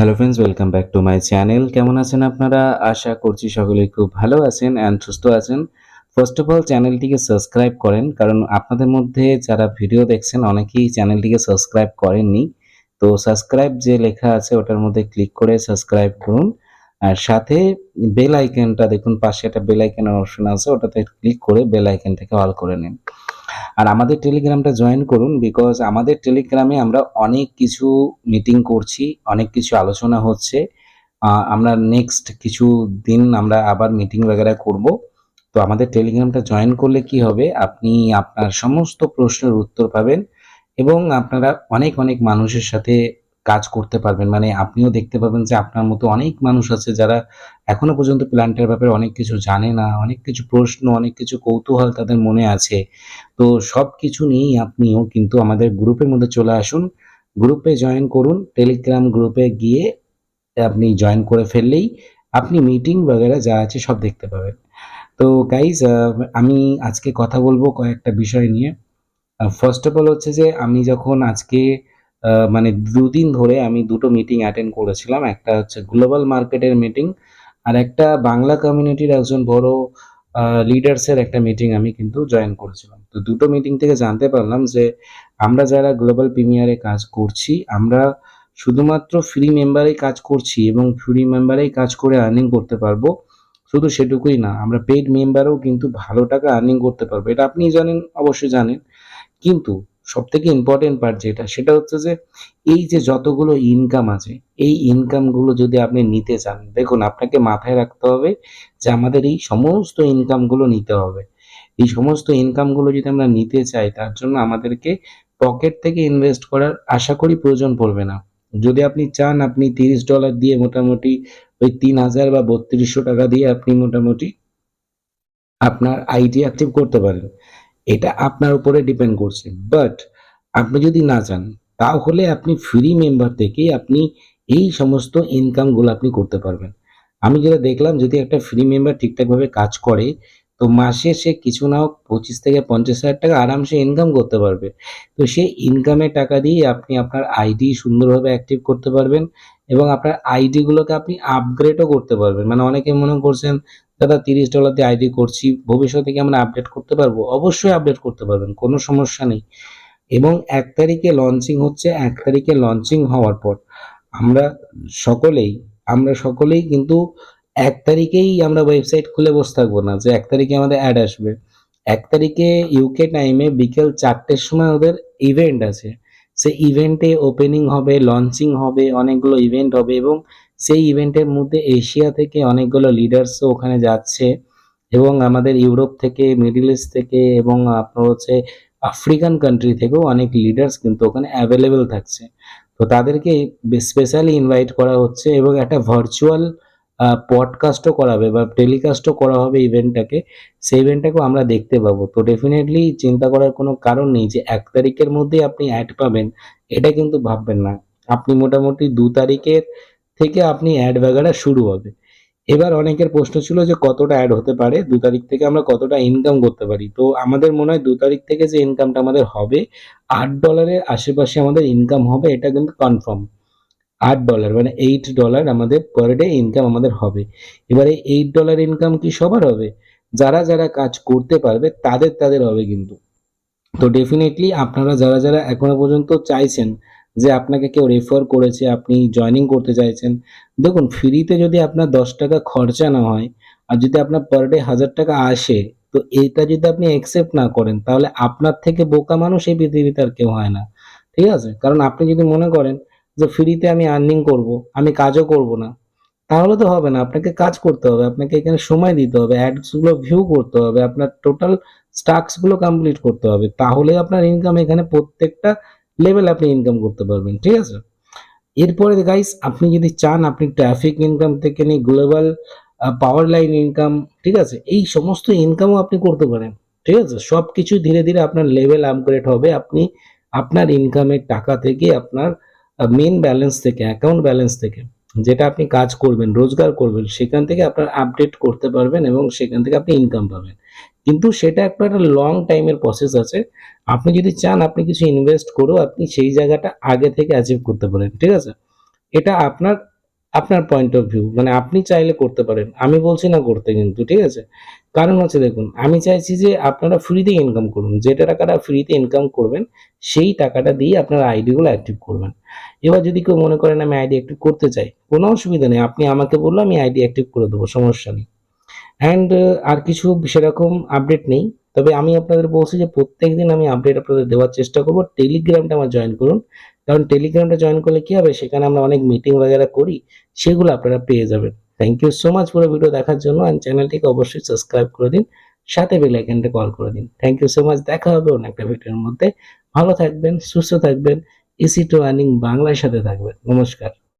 Hello friends welcome back to my channel কেমন আছেন আপনারা? আশা করছি সকলেই খুব ভালো আছেন অ্যান্ড সুস্থ আছেন। ফার্স্ট অফ অল চ্যানেলটিকে সাবস্ক্রাইব করেন, কারণ আপনাদের মধ্যে যারা ভিডিও দেখছেন, অনেকেই চ্যানেলটিকে সাবস্ক্রাইব করেননি। তো সাবস্ক্রাইব যে লেখা আছে, ওটার মধ্যে ক্লিক করে সাবস্ক্রাইব করুন। আর সাথে বেল আইকনটা দেখুন, পাশে একটা বেল আইকনের অপশন আছে, ওটাতে ক্লিক করে বেল আইকনটাকে অল করে নিন। আর আমাদের টেলিগ্রামটা জয়েন করুন বিকজ আমাদের টেলিগ্রামে আমরা অনেক কিছু মিটিং করছি, অনেক কিছু আলোচনা হচ্ছে। আমরা নেক্সট কিছু দিন আমরা আবার মিটিং বগেরা করব। তো আমাদের টেলিগ্রামটা জয়েন করলে কি হবে? আপনি আপনার সমস্ত প্রশ্নের উত্তর পাবেন এবং আপনারা অনেক অনেক মানুষের সাথে কাজ করতে পারবেন। মানে আপনিও দেখতে পাবেন যে আপনার মতো অনেক মানুষ আছে যারা এখনও পর্যন্ত প্ল্যান্টের ব্যাপারে অনেক কিছু জানে না, অনেক কিছু প্রশ্ন, অনেক কিছু কৌতূহল তাদের মনে আছে। তো সব কিছু নিয়েই আপনিও কিন্তু আমাদের গ্রুপের মধ্যে চলে আসুন। গ্রুপে জয়েন করুন টেলিগ্রাম গ্রুপে গিয়ে আপনি জয়েন করে ফেললেই আপনি মিটিং বগেরে যা আছে সব দেখতে পাবেন। তো গাইজ আমি আজকে কথা বলব কয়েকটা বিষয় নিয়ে। ফার্স্ট অফ অল হচ্ছে যে আমি যখন আজকে মানে দুদিন ধরে আমি দুটো মিটিং অ্যাটেন্ড করেছিলাম। একটা হচ্ছে গ্লোবাল মার্কেটের মিটিং আর একটা বাংলা কমিউনিটির একজন বড় লিডার্সের একটা মিটিং আমি কিন্তু জয়েন করেছিলাম। তো দুটো মিটিং থেকে জানতে পারলাম যে আমরা যারা গ্লোবাল প্রিমিয়ারে কাজ করছি, আমরা শুধুমাত্র ফ্রি মেম্বারেই কাজ করছি এবং ফ্রি মেম্বারেই কাজ করে আর্নিং করতে পারব। শুধু সেটুকুই না, আমরা পেইড মেম্বারও কিন্তু ভালো টাকা আর্নিং করতে পারব। এটা আপনি জানেন, অবশ্যই জানেন। কিন্তু সব থেকে ইম্পর্টেন্ট পার্ট যেটা, সেটা হচ্ছে যে এই যে যতগুলো ইনকাম আছে, এই ইনকামগুলো যদি আপনি নিতে চান, দেখুন আপনাকে মাথায় রাখতে হবে যে আমাদের এই সমস্ত ইনকামগুলো নিতে হবে। এই সমস্ত ইনকামগুলো যদি আমরা নিতে চাই, তার জন্য আমাদেরকে পকেট থেকে ইনভেস্ট করার আশা করি প্রয়োজন পড়বে না। যদি আপনি চান আপনি তিরিশ ডলার দিয়ে মোটামুটি ওই তিন হাজার বা বত্রিশশো টাকা দিয়ে আপনি মোটামুটি আপনার আইডি অ্যাক্টিভ করতে পারেন। এটা আপনার উপরে ডিপেন্ড করছে। বাট আপনি যদি না চান, তাহলে আপনি ফ্রি মেম্বার থেকেই আপনি এই সমস্ত ইনকামগুলো আপনি করতে পারবেন। আমি যেটা দেখলাম, যদি একটা ফ্রি মেম্বার ঠিকঠাকভাবে কাজ করে, তো মাসে সে কিছু না হোক পঁচিশ থেকে পঞ্চাশ হাজার টাকা আরামসে ইনকাম করতে পারবে। তো সেই ইনকামের টাকা দিয়ে আপনি আপনার আইডি সুন্দরভাবে অ্যাক্টিভ করতে পারবেন। এবং আপনার আইডিগুলোকে আপনি আপগ্রেডও করতে পারবেন। মানে অনেকে মনে করছেন, দাদা, তিরিশ ডলার দিয়ে আইডি করছি, ভবিষ্যতে কি আমরা আপডেট করতে পারব? অবশ্যই আপডেট করতে পারবেন, কোনো সমস্যা নেই। এবং এক তারিখে লঞ্চিং হচ্ছে, এক তারিখে লঞ্চিং হওয়ার পর আমরা সকলেই আমরা সকলেই কিন্তু এক তারিখেই আমরা ওয়েবসাইট খুলে বসে থাকব না, যে এক তারিখে আমাদের অ্যাড আসবে। এক তারিখে ইউকে টাইমে বিকেল চারটের সময় ওদের ইভেন্ট আছে। সেই ইভেন্টে ওপেনিং হবে লঞ্চিং হবে, অনেকগুলো ইভেন্ট হবে এবং সেই ইভেন্টের মধ্যে এশিয়া থেকে অনেকগুলো লিডার্সও ওখানে যাচ্ছে এবং আমাদের ইউরোপ থেকে মিডল ইস্ট থেকে এবং আপনার হচ্ছে আফ্রিকান কান্ট্রি থেকেও অনেক লিডার্স কিন্তু ওখানে অ্যাভেলেবেল থাকছে। তো তাদেরকে স্পেশালি ইনভাইট করা হচ্ছে এবং একটা ভার্চুয়াল পডকাস্টও করাবে বা টেলিকাস্টও করা হবে ইভেন্টটাকে সেই ইভেন্টটাকেও আমরা দেখতে পাবো। তো ডেফিনেটলি চিন্তা করার কোনো কারণ নেই যে এক তারিখের মধ্যে আপনি অ্যাড পাবেন, এটা কিন্তু ভাববেন না। আপনি মোটামুটি দু তারিখের থেকে আপনি অ্যাড বাগারা শুরু হবে। এবার অনেকের প্রশ্ন ছিল যে কতটা অ্যাড হতে পারে, দু তারিখ থেকে আমরা কতটা ইনকাম করতে পারি? তো আমাদের মনে হয় দু তারিখ থেকে যে ইনকামটা আমাদের হবে, আট ডলারের আশেপাশে আমাদের ইনকাম হবে, এটা কিন্তু কনফার্ম আট ডলার মানে এইট ডলার আমাদের পার ডে ইনকাম আমাদের হবে। এবারে এইট ডলার ইনকাম কি সবার হবে? যারা যারা কাজ করতে পারবে, তাদের তাদের হবে কিন্তু। তো ডেফিনেটলি আপনারা যারা যারা এখনও পর্যন্ত চাইছেন যে আপনাকে কেউ রেফার করেছে, আপনি জয়েনিং করতে চাইছেন, দেখুন ফ্রিতে যদি আপনার দশ টাকা খরচা না হয়, আর যদি আপনার পার ডে হাজার টাকা আসে, তো এইটা যদি আপনি অ্যাকসেপ্ট না করেন, তাহলে আপনার থেকে বোকা মানুষ এই পৃথিবীতে আর কেউ হয় না। ঠিক আছে? কারণ আপনি যদি মনে করেন যে ফ্রিতে আমি আর্নিং করব, আমি কাজও করব না, তাহলে তো হবে না। আপনাকে কাজ করতে হবে, আপনাকে এখানে সময় দিতে হবে অ্যাডসগুলো ভিউ করতে হবে, আপনার টোটাল স্টাক্সগুলো কমপ্লিট করতে হবে তাহলে আপনার ইনকাম এখানে প্রত্যেকটা লেভেল আপনি ইনকাম করতে পারবেন, ঠিক আছে? এরপরে গাইস আপনি যদি চান, আপনি ট্রাফিক ইনকাম থেকে নিয়ে গ্লোবাল পাওয়ার লাইন ইনকাম ঠিক আছে? এই সমস্ত ইনকামও আপনি করতে পারেন, ঠিক আছে? সব কিছু ধীরে ধীরে আপনার লেভেল আপগ্রেড হবে, আপনি আপনার ইনকামের টাকা থেকে আপনার মেন ব্যালেন্স থেকে অ্যাকাউন্ট ব্যালেন্স থেকে, যেটা আপনি কাজ করবেন, রোজগার করবেন, সেখান থেকে আপনার আপডেট করতে পারবেন এবং সেখান থেকে আপনি ইনকাম পাবেন। কিন্তু সেটা একটা লং টাইমের প্রসেস আছে। আপনি যদি চান, আপনি কিছু ইনভেস্ট করেও আপনি সেই জায়গাটা আগে থেকে অ্যাচিভ করতে পারেন, ঠিক আছে? এটা আপনার আপনার পয়েন্ট অফ ভিউ মানে আপনি চাইলে করতে পারেন। আমি বলছি না করতে কিন্তু, ঠিক আছে? কারণ হচ্ছে দেখুন, আমি চাইছি যে আপনারা ফ্রিতে ইনকাম করুন। যেটা টাকাটা ফ্রিতে ইনকাম করবেন, সেই টাকাটা দিয়ে আপনার আইডিগুলো অ্যাক্টিভ করবেন। এবার যদি কেউ মনে করেন, আমি আইডি অ্যাক্টিভ করতে চাই কোনো অসুবিধা নেই। আপনি আমাকে বললে, আমি আইডি অ্যাক্টিভ করে দেবো, সমস্যা নেই। অ্যান্ড আর কিছু সেরকম আপডেট নেই। তবে আমি আপনাদের বলছি যে প্রত্যেক দিন আমি আপডেট আপনাদের দেওয়ার চেষ্টা করব। টেলিগ্রামটা আমার জয়েন করুন। কারণ টেলিগ্রামটা জয়েন করলে কি হবে? সেখানে আমরা অনেক মিটিং বাগেরা করি, সেগুলো আপনারা পেয়ে যাবেন। থ্যাংক ইউ সো মাচ পুরো ভিডিও দেখার জন্য আর চ্যানেলটিকে অবশ্যই সাবস্ক্রাইব করে দিন, সাথে বেল আইকনটা কল করে দিন। থ্যাংক ইউ সো মাচ দেখা হবে অন্য একটা ভিডিওর মধ্যে। ভালো থাকবেন, সুস্থ থাকবেন ইসি টু আর্নিং বাংলার সাথে থাকবেন। নমস্কার।